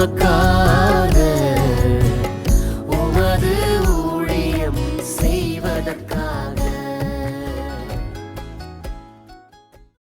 உமக்காக உமது ஊழியம் செய்வதற்காக